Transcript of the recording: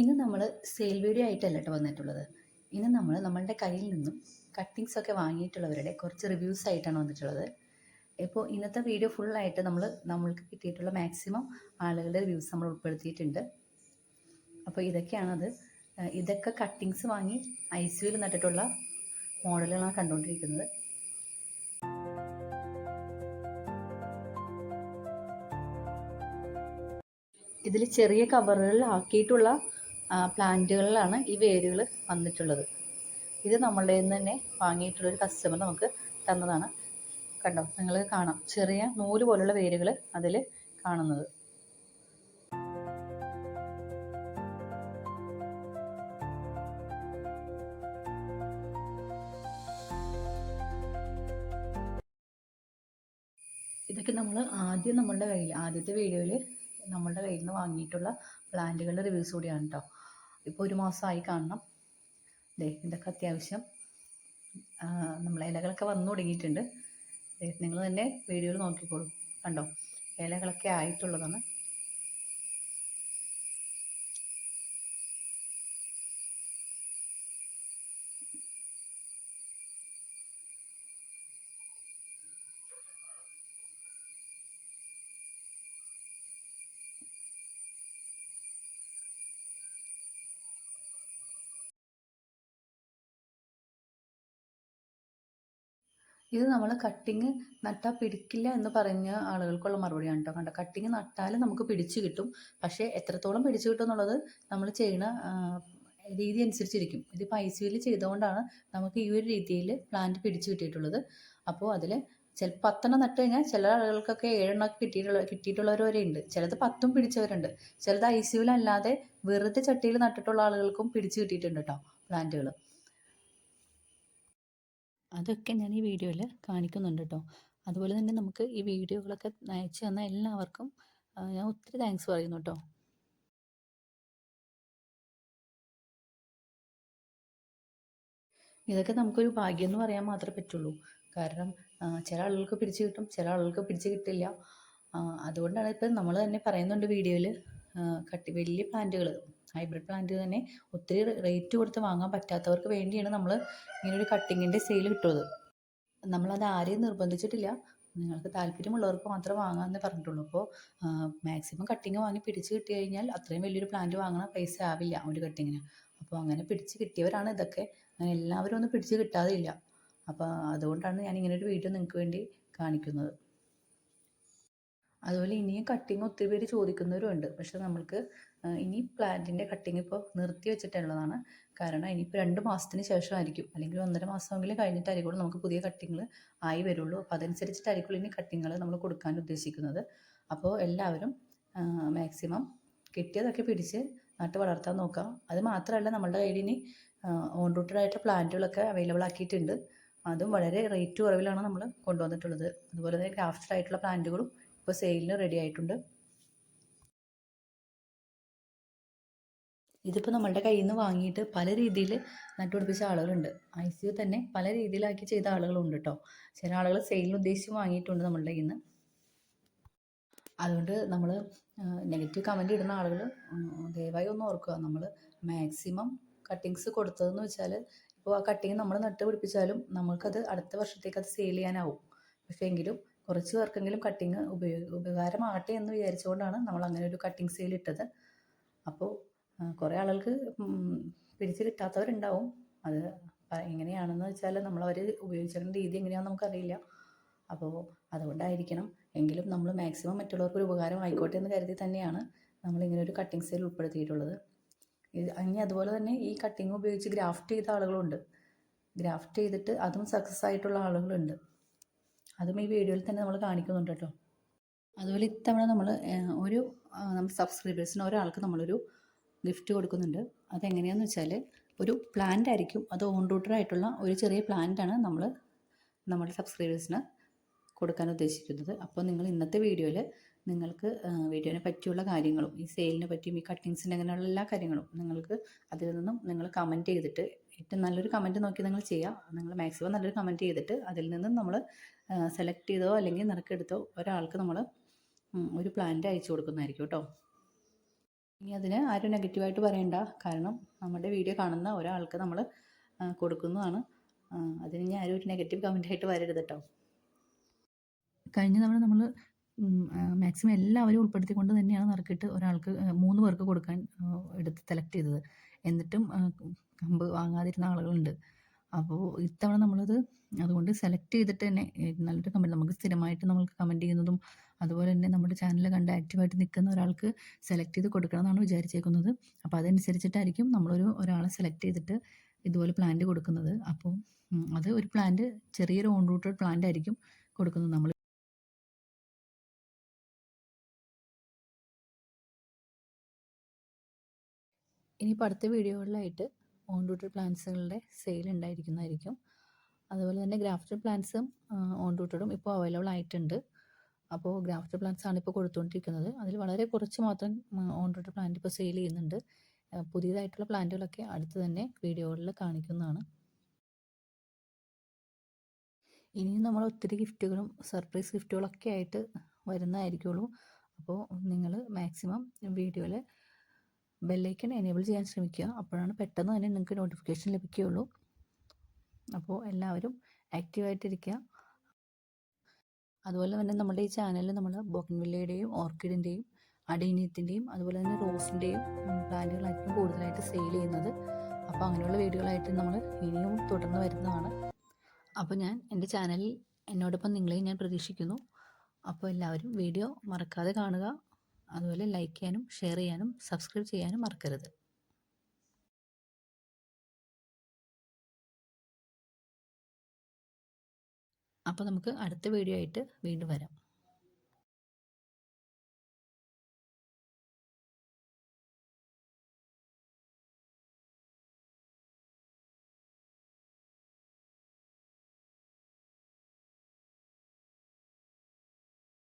ഇന്ന് നമ്മൾ sale video ആയിട്ടല്ല കേട്ടോ വന്നിട്ടുള്ളത്. ഇന്ന് നമ്മൾ നമ്മളുടെ കയ്യിൽ നിന്നും കട്ടിങ്സ് ഒക്കെ വാങ്ങിയിട്ടുള്ളവരുടെ കുറച്ച് റിവ്യൂസ് ആയിട്ടാണ് വന്നിട്ടുള്ളത്. ഇപ്പോൾ ഇന്നത്തെ വീഡിയോ ഫുള്ളായിട്ട് നമ്മൾ നമ്മൾക്ക് കിട്ടിയിട്ടുള്ള മാക്സിമം ആളുകളുടെ റിവ്യൂസ് നമ്മൾ ഉൾപ്പെടുത്തിയിട്ടുണ്ട്. അപ്പോൾ ഇതൊക്കെയാണത്. ഇതൊക്കെ കട്ടിങ്സ് വാങ്ങി ഐ സിയിൽ നട്ടിട്ടുള്ള മോഡലുകളാണ് കണ്ടുകൊണ്ടിരിക്കുന്നത്. ഇതിൽ ചെറിയ കവറുകളിലാക്കിയിട്ടുള്ള പ്ലാന്റുകളിലാണ് ഈ വേരുകൾ വന്നിട്ടുള്ളത്. ഇത് നമ്മളുടെ നിന്ന് തന്നെ വാങ്ങിയിട്ടുള്ളൊരു കസ്റ്റമർ നമുക്ക് തന്നതാണ്. കണ്ടോ? നിങ്ങൾ കാണാം. ചെറിയ നൂൽ പോലുള്ള വേരുകൾ അതിൽ കാണുന്നത്. ഇതൊക്കെ നമ്മൾ ആദ്യം നമ്മളുടെ കയ്യിൽ ആദ്യത്തെ വീഡിയോയിൽ നമ്മളുടെ കയ്യിൽ നിന്ന് വാങ്ങിയിട്ടുള്ള പ്ലാന്റുകളുടെ റിവ്യൂസ് കൂടിയാണ് കേട്ടോ ഇപ്പോൾ ഒരു മാസമായി കാണണം. ദേ ഇതൊക്കെ അത്യാവശ്യം നമ്മളെ ഇലകളൊക്കെ വന്നു തുടങ്ങിയിട്ടുണ്ട്. നിങ്ങൾ തന്നെ വീഡിയോയിൽ നോക്കിക്കോളൂ. കണ്ടോ? ഇലകളൊക്കെ ആയിട്ടുള്ളതാണ്. ഇത് നമ്മൾ കട്ടിങ് നട്ടാൽ പിടിക്കില്ല എന്ന് പറഞ്ഞ ആളുകൾക്കുള്ള മറുപടിയാണ് കേട്ടോ കണ്ട? കട്ടിങ് നട്ടാൽ നമുക്ക് പിടിച്ചു കിട്ടും. പക്ഷേ എത്രത്തോളം പിടിച്ചു കിട്ടും എന്നുള്ളത് നമ്മൾ ചെയ്യുന്ന രീതി അനുസരിച്ചിരിക്കും. ഇതിപ്പോൾ ഐ ചെയ്തുകൊണ്ടാണ് നമുക്ക് ഈ ഒരു രീതിയിൽ പ്ലാന്റ് പിടിച്ചു കിട്ടിയിട്ടുള്ളത്. അപ്പോൾ അതിൽ ചില പത്തെണ്ണം നട്ട് കഴിഞ്ഞാൽ ചില ആളുകൾക്കൊക്കെ ഏഴെണ്ണമൊക്കെ കിട്ടിയിട്ടുള്ള കിട്ടിയിട്ടുള്ളവർ വരെ ഉണ്ട് ചിലത് പത്തും പിടിച്ചവരുണ്ട്. ചിലത് ഐ സിയുവിലല്ലാതെ വെറുതെ ചട്ടിയിൽ നട്ടിട്ടുള്ള ആളുകൾക്കും പിടിച്ചു കിട്ടിയിട്ടുണ്ട് കേട്ടോ പ്ലാന്റുകൾ അതൊക്കെ ഞാൻ ഈ വീഡിയോയിൽ കാണിക്കുന്നുണ്ട് കേട്ടോ. അതുപോലെ തന്നെ നമുക്ക് ഈ വീഡിയോകളൊക്കെ അയച്ചു തന്ന എല്ലാവർക്കും ഞാൻ ഒത്തിരി താങ്ക്സ് പറയുന്നു കേട്ടോ. ഇതൊക്കെ നമുക്കൊരു ഭാഗ്യം എന്ന് പറയാൻ മാത്രമേ പറ്റുള്ളൂ. കാരണം ചില ആളുകൾക്ക് പിടിച്ചു കിട്ടും ചില ആളുകൾക്ക് പിടിച്ചു കിട്ടില്ല. അതുകൊണ്ടാണ് ഇപ്പം നമ്മൾ തന്നെ പറയുന്നുണ്ട് വീഡിയോയിൽ കട്ടി വലിയ പ്ലാന്റുകൾ ഹൈബ്രിഡ് പ്ലാന്റ് തന്നെ ഒത്തിരി റേറ്റ് കൊടുത്ത് വാങ്ങാൻ പറ്റാത്തവർക്ക് വേണ്ടിയാണ് നമ്മൾ ഇങ്ങനൊരു കട്ടിങ്ങിന്റെ സെയിൽ കിട്ടുന്നത്. നമ്മളത് ആരെയും നിർബന്ധിച്ചിട്ടില്ല. നിങ്ങൾക്ക് താല്പര്യമുള്ളവർക്ക് മാത്രം വാങ്ങാമെന്ന് പറഞ്ഞിട്ടുള്ളൂ. അപ്പോൾ മാക്സിമം കട്ടിങ് വാങ്ങി പിടിച്ച് കിട്ടി കഴിഞ്ഞാൽ അത്രയും വലിയൊരു പ്ലാന്റ് വാങ്ങണ പൈസ ആവില്ല ഒരു കട്ടിങ്ങിന് അപ്പോൾ അങ്ങനെ പിടിച്ച് കിട്ടിയവരാണ് ഇതൊക്കെ. അങ്ങനെ എല്ലാവരും ഒന്നും പിടിച്ച് കിട്ടാതെ ഇല്ല. അപ്പോൾ അതുകൊണ്ടാണ് ഞാൻ ഇങ്ങനെ ഒരു വീഡിയോ നിങ്ങൾക്ക് വേണ്ടി കാണിക്കുന്നത്. അതുപോലെ ഇനിയും കട്ടിങ് ഒത്തിരി പേര് ചോദിക്കുന്നവരും ഉണ്ട്. പക്ഷെ നമ്മൾക്ക് ഇനി പ്ലാന്റിന്റെ കട്ടിങ് ഇപ്പോൾ നിർത്തി വെച്ചിട്ടുള്ളതാണ്. കാരണം ഇനിയിപ്പോൾ രണ്ട് മാസത്തിന് ശേഷമായിരിക്കും. അല്ലെങ്കിൽ ഒന്നര മാസമെങ്കിലും കഴിഞ്ഞിട്ടായിരിക്കും നമുക്ക് പുതിയ കട്ടിങ്ങൾ ആയി വരുള്ളൂ. അപ്പോൾ അതനുസരിച്ചിട്ടായിരിക്കും ഇനി കട്ടിങ്ങൾ നമ്മൾ കൊടുക്കാൻ ഉദ്ദേശിക്കുന്നത്. അപ്പോൾ എല്ലാവരും മാക്സിമം കിട്ടിയതൊക്കെ പിടിച്ച് നട്ട് വളർത്താൻ നോക്കാം അത് മാത്രമല്ല നമ്മളുടെ കയ്യിൽ ഇനി ഓൺ റൂട്ടഡ് ആയിട്ടുള്ള പ്ലാന്റുകളൊക്കെ അവൈലബിൾ ആക്കിയിട്ടുണ്ട്. അതും വളരെ റേറ്റ് കുറവിലാണ് നമ്മൾ കൊണ്ടുവന്നിട്ടുള്ളത്. അതുപോലെ തന്നെ ഗ്രാഫ്റ്റഡ് ആയിട്ടുള്ള പ്ലാന്റുകളും ഇപ്പോൾ സെയിലിന് റെഡി ആയിട്ടുണ്ട്. ഇതിപ്പോൾ നമ്മളുടെ കയ്യിൽ നിന്ന് വാങ്ങിയിട്ട് പല രീതിയിൽ നട്ടുപിടിപ്പിച്ച ആളുകളുണ്ട്. ഐ സി യു തന്നെ പല രീതിയിലാക്കി ചെയ്ത ആളുകളുണ്ട് കേട്ടോ ചില ആളുകൾ സെയിലിന് ഉദ്ദേശിച്ച് വാങ്ങിയിട്ടുണ്ട് നമ്മളുടെ കയ്യിൽ നിന്ന് അതുകൊണ്ട് നമ്മൾ നെഗറ്റീവ് കമന്റ് ഇടുന്ന ആളുകൾ ദയവായി ഒന്ന് ഓർക്കുക. നമ്മൾ മാക്സിമം കട്ടിങ്സ് കൊടുത്തതെന്ന് വെച്ചാൽ ഇപ്പോൾ ആ കട്ടിങ് നമ്മൾ നട്ട് പിടിപ്പിച്ചാലും നമുക്കത് അടുത്ത വർഷത്തേക്ക് അത് സെയിൽ ചെയ്യാനാവും. പക്ഷേ എങ്കിലും കുറച്ച് പേർക്കെങ്കിലും കട്ടിങ് ഉപയോഗ ഉപകാരമാകട്ടെ എന്ന് വിചാരിച്ചുകൊണ്ടാണ് നമ്മൾ അങ്ങനെ ഒരു കട്ടിങ് സെയിൽ ഇട്ടത്. അപ്പോൾ കുറേ ആളുകൾക്ക് പിടിച്ച് കിട്ടാത്തവരുണ്ടാവും. അത് എങ്ങനെയാണെന്ന് വെച്ചാൽ നമ്മളവർ ഉപയോഗിച്ചിരുന്ന രീതി എങ്ങനെയാണെന്ന് നമുക്കറിയില്ല. അപ്പോൾ അതുകൊണ്ടായിരിക്കണം. എങ്കിലും നമ്മൾ മാക്സിമം മറ്റുള്ളവർക്ക് ഒരു ഉപകാരം ആയിക്കോട്ടെ എന്ന് കരുതി തന്നെയാണ് നമ്മളിങ്ങനെ ഒരു കട്ടിങ് സെയിൽ ഉൾപ്പെടുത്തിയിട്ടുള്ളത്. ഇനി അതുപോലെ തന്നെ ഈ കട്ടിങ് ഉപയോഗിച്ച് ഗ്രാഫ്റ്റ് ചെയ്ത ആളുകളുണ്ട്. ഗ്രാഫ്റ്റ് ചെയ്തിട്ട് അതും സക്സസ് ആയിട്ടുള്ള ആളുകളുണ്ട്. അതും ഈ വീഡിയോയിൽ തന്നെ നമ്മൾ കാണിക്കുന്നുണ്ട് കേട്ടോ. അതുപോലെ ഇത്തവണ നമ്മൾ ഒരു നമ്മൾ സബ്സ്ക്രൈബേഴ്സിന് ഒരാൾക്ക് നമ്മളൊരു ഗിഫ്റ്റ് കൊടുക്കുന്നുണ്ട്. അതെങ്ങനെയാണെന്ന് വെച്ചാൽ ഒരു പ്ലാന്റ് ആയിരിക്കും. അത് ഓൺ ആയിട്ടുള്ള ഒരു ചെറിയ പ്ലാന്റാണ് നമ്മൾ നമ്മുടെ സബ്സ്ക്രൈബേഴ്സിന് കൊടുക്കാൻ ഉദ്ദേശിക്കുന്നത്. അപ്പോൾ നിങ്ങൾ ഇന്നത്തെ വീഡിയോയിൽ നിങ്ങൾക്ക് വീഡിയോനെ പറ്റിയുള്ള കാര്യങ്ങളും ഈ സെയിലിനെ പറ്റിയും ഈ കട്ടിങ്സിന്റെ അങ്ങനെയുള്ള എല്ലാ കാര്യങ്ങളും നിങ്ങൾക്ക് അതിൽ നിന്നും നിങ്ങൾ കമന്റ് ചെയ്തിട്ട് ഏറ്റവും നല്ലൊരു കമന്റ് നോക്കി നിങ്ങൾ ചെയ്യുക. നിങ്ങൾ മാക്സിമം നല്ലൊരു കമന്റ് ചെയ്തിട്ട് അതിൽ നിന്നും നമ്മൾ സെലക്ട് ചെയ്തോ അല്ലെങ്കിൽ നിറക്കെടുത്തോ ഒരാൾക്ക് നമ്മൾ ഒരു പ്ലാന്റ് അയച്ചു കൊടുക്കുന്നതായിരിക്കും കേട്ടോ. ഇനി അതിന് ആരും നെഗറ്റീവായിട്ട് പറയണ്ട. കാരണം നമ്മുടെ വീഡിയോ കാണുന്ന ഒരാൾക്ക് നമ്മൾ കൊടുക്കുന്നതാണ്. അതിന് ഇനി ആരും ഒരു നെഗറ്റീവ് കമന്റ് ആയിട്ട് വരരുത് കേട്ടോ. കഴിഞ്ഞ തവണ നമ്മൾ മാക്സിമം എല്ലാവരും ഉൾപ്പെടുത്തിക്കൊണ്ട് തന്നെയാണ് നറുക്കിട്ട് ഒരാൾക്ക് മൂന്ന് പേർക്ക് കൊടുക്കാൻ എടുത്ത് സെലക്ട് ചെയ്തത്. എന്നിട്ടും കമ്പ് വാങ്ങാതിരുന്ന ആളുകളുണ്ട്. അപ്പോൾ ഇത്തവണ നമ്മളത് അതുകൊണ്ട് സെലക്ട് ചെയ്തിട്ട് തന്നെ നല്ലൊരു കമന്റ് നമുക്ക് സ്ഥിരമായിട്ട് നമ്മൾക്ക് കമന്റ് ചെയ്യുന്നതും അതുപോലെ തന്നെ നമ്മുടെ ചാനൽ കണ്ട് ആക്റ്റീവായിട്ട് നിൽക്കുന്ന ഒരാൾക്ക് സെലക്ട് ചെയ്ത് കൊടുക്കണം എന്നാണ് വിചാരിച്ചേക്കുന്നത്. അപ്പോൾ അതനുസരിച്ചിട്ടായിരിക്കും നമ്മളൊരു ഒരാളെ സെലക്ട് ചെയ്തിട്ട് ഇതുപോലെ പ്ലാന്റ് കൊടുക്കുന്നത്. അപ്പോൾ അത് ഒരു പ്ലാന്റ് ചെറിയൊരു ഓൺ റൂട്ടഡ് പ്ലാന്റ് ആയിരിക്കും കൊടുക്കുന്നത് നമ്മൾ. ഇനിയിപ്പോൾ അടുത്ത വീഡിയോകളിലായിട്ട് ഓൺ പ്ലാന്റ്സുകളുടെ സെയിൽ ഉണ്ടായിരിക്കുന്നതായിരിക്കും. അതുപോലെ തന്നെ ഗ്രാഫ്റ്റഡ് പ്ലാന്റ്സും ഓൺ റൂട്ടഡും ഇപ്പോൾ അവൈലബിൾ ആയിട്ടുണ്ട്. അപ്പോൾ ഗ്രാഫ്റ്റഡ് പ്ലാന്റ്സ് ആണ് ഇപ്പോൾ കൊടുത്തുകൊണ്ടിരിക്കുന്നത്. അതിൽ വളരെ കുറച്ച് മാത്രം ഓൺ പ്ലാന്റ് ഇപ്പോൾ സെയിൽ ചെയ്യുന്നുണ്ട്. പുതിയതായിട്ടുള്ള പ്ലാന്റുകളൊക്കെ അടുത്ത് തന്നെ വീഡിയോകളിൽ കാണിക്കുന്നതാണ്. ഇനിയും നമ്മൾ ഒത്തിരി ഗിഫ്റ്റുകളും സർപ്രൈസ് ഗിഫ്റ്റുകളൊക്കെ ആയിട്ട് വരുന്നതായിരിക്കുള്ളൂ. അപ്പോൾ നിങ്ങൾ മാക്സിമം വീഡിയോയിൽ ബെല്ലൈക്കൺ എനേബിൾ ചെയ്യാൻ ശ്രമിക്കുക. അപ്പോഴാണ് പെട്ടെന്ന് തന്നെ നിങ്ങൾക്ക് നോട്ടിഫിക്കേഷൻ ലഭിക്കുകയുള്ളൂ. അപ്പോൾ എല്ലാവരും ആക്റ്റീവായിട്ടിരിക്കുക അതുപോലെ തന്നെ നമ്മുടെ ഈ ചാനലിൽ നമ്മൾ ബോഗൻവില്ലയുടെയും ഓർക്കിഡിന്റെയും അടീനിയത്തിന്റെയും അതുപോലെ തന്നെ റോസിന്റെയും പ്ലാന്റുകളായിരിക്കും കൂടുതലായിട്ട് സെയിൽ ചെയ്യുന്നത്. അപ്പോൾ അങ്ങനെയുള്ള വീഡിയോകളായിട്ട് നമ്മൾ ഇനിയും തുടർന്ന് വരുന്നതാണ്. അപ്പോൾ ഞാൻ എന്റെ ചാനലിൽ എന്നോടൊപ്പം നിങ്ങളെയും ഞാൻ പ്രതീക്ഷിക്കുന്നു. അപ്പോൾ എല്ലാവരും വീഡിയോ മറക്കാതെ കാണുക. അതുപോലെ ലൈക്ക് ചെയ്യാനും ഷെയർ ചെയ്യാനും സബ്സ്ക്രൈബ് ചെയ്യാനും മറക്കരുത്. അപ്പോൾ നമുക്ക് അടുത്ത വീഡിയോ ആയിട്ട് വീണ്ടും വരാം.